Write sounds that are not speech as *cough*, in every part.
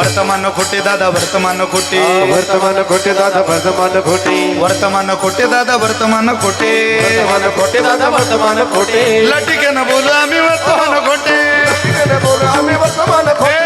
ವರ್ತಮಾನ ಕೊಟ್ಟಿದಾದ ವರ್ತಮಾನ ಕೊಟ್ಟಿ. ವರ್ತಮಾನ ಕೊಟ್ಟಿದಾದ ವರ್ತಮಾನ ಕೊಟ್ಟಿ. ವರ್ತಮಾನ ಕೊಟ್ಟಿದಾದ ವರ್ತಮಾನ ಕೊಟ್ಟಿ. ವರ್ತಮಾನ ಕೊಟ್ಟಿದಾದ ವರ್ತಮಾನ ಕೊಟ್ಟಿ. ಲಟ್ಟಿಗೆ ಬೋಲು ಅಮಿ ವರ್ತಮಾನ ಕೊಟ್ಟಿ. ಲಟ್ಟಿಗೆ ಬೋಲು ಅಮಿ ವರ್ತಮಾನ ಕೊಟ್ಟಿ.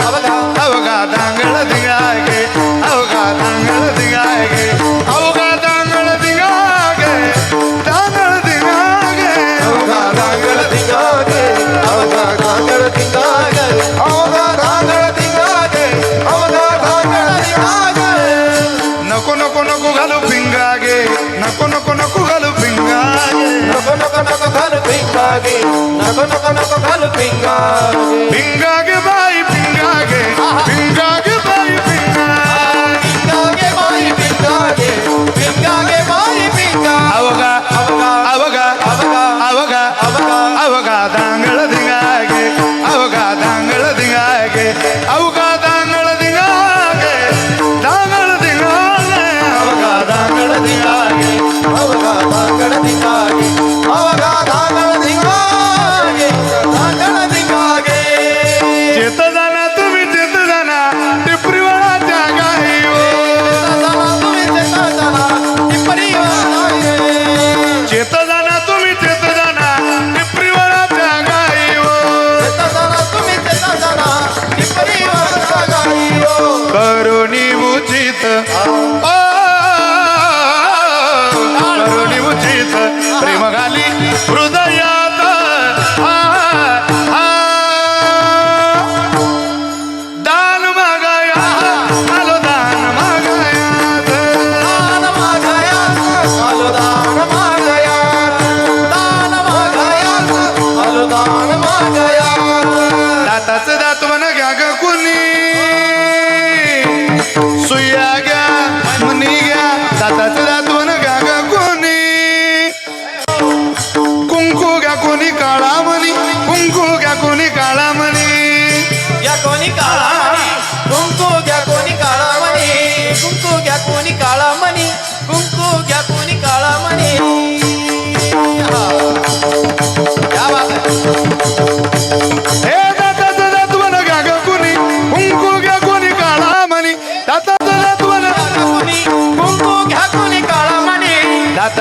अवघा धांगळ दिंगा गे अवघा धांगळ गे नको नको नको घालू पिंगा गे नको नको नको घालू पिंगा गे नको नको नको घालू पिंगा गे 啊 *laughs*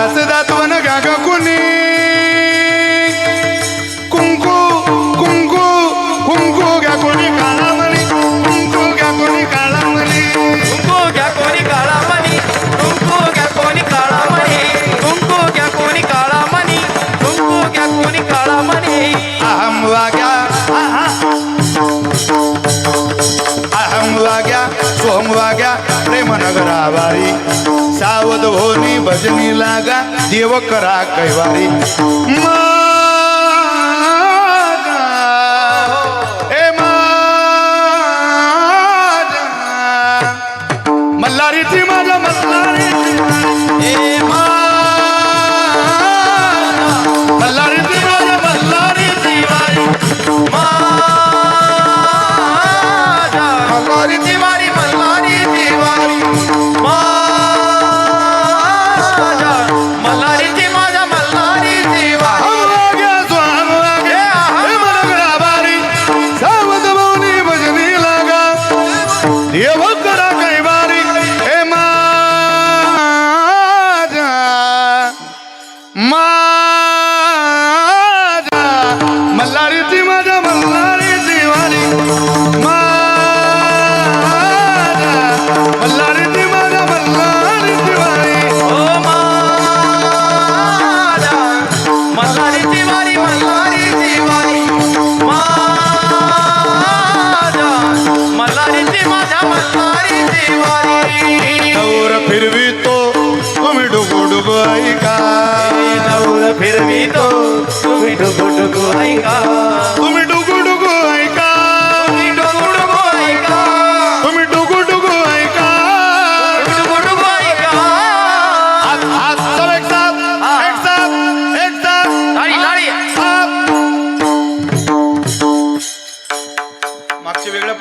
達だ भजनी लागा देव करा कैवारी. मा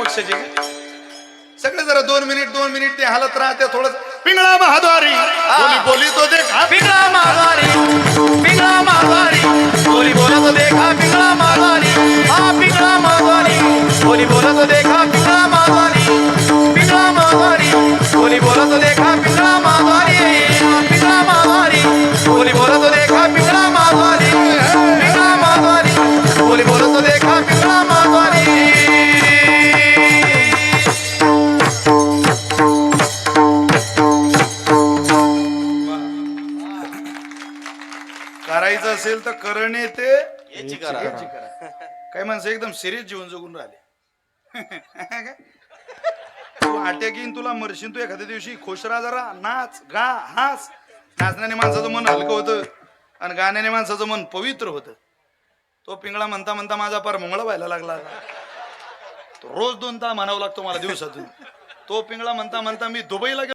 पक्षाचे सगळे जरा दोन मिनिट दोन मिनिट ते हालत राहते थोडं पिंगळा महाद्वारी. बोली बोली तो देख. पिंगळा महाद्वारी. पिंगळा महाद्वारी. बोली बोलत देखा. करायचं असेल तर करणे ते याची करा. काही माणसं एकदम सिरियस जीवन जगून राहिले. आट्या घेईन तुला मरशीन तू एखाद्या दिवशी खुश राहा जरा. नाच गा हास. नाचण्याने माणसाचं मन हलकं होतं आणि गाण्याने माणसाचं मन पवित्र होतं. तो पिंगळा म्हणता म्हणता माझा पार मुंगळा व्हायला लागला. तो रोज दोन तास म्हणावं लागतो मला दिवसातून. तो पिंगळा म्हणता म्हणता मी दुबईला गेलो.